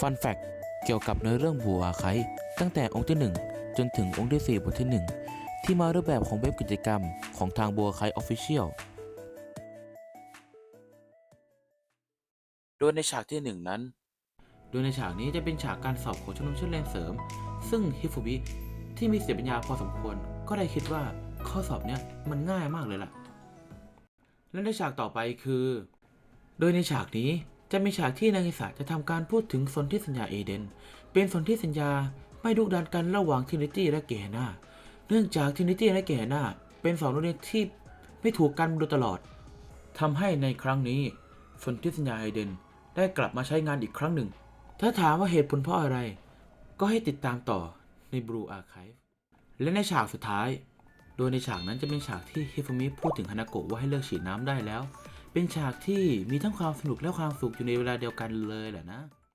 ฟันแฟกเกี่ยวกับเนื้อเรื่องบัวอาไคตั้งแต่องค์ที่ 1 จนถึงองค์ที่ 4 บทที่ 1 ที่มารูปแบบของเว็บกิจกรรมของทางบัวไคออฟฟิเชียลโดยในฉากที่ 1 นั้น โดยในฉากนี้จะเป็นฉากการสอบของชมรมชุดแรงเสริม ซึ่งฮิฟุบิที่มีสติปัญญาพอสมควร ก็ได้คิดว่าข้อสอบเนี้ยมันง่ายมากเลยล่ะ และในฉากต่อไปคือ โดยในฉากนี้ จะมีฉากที่นางอิสาจะทำการพูดถึงสนธิสัญญาเอเดน เป็นสนธิสัญญาไม่ดุดันกันระหว่างทินิตี้และเกเฮนาเนื่องจากทินิตี้และเกเฮนาเป็นสองโรงเรียนที่ไม่ถูกกันมาโดยตลอดทำให้ในครั้งนี้สนธิสัญญาเอเดนได้กลับมาใช้งานอีกครั้งหนึ่ง ถ้าถามว่าเหตุผลเพราะอะไร ก็ให้ติดตามต่อใน Blue Archive และในฉากสุดท้าย โดยในฉากนั้นจะเป็นฉากที่ฮิฟมิพูดถึงฮานาโกะว่าให้เลิกฉีดน้ำได้แล้ว เป็นฉากที่มีทั้งความสนุกและความสุขอยู่ในเวลาเดียวกันเลยแหละนะ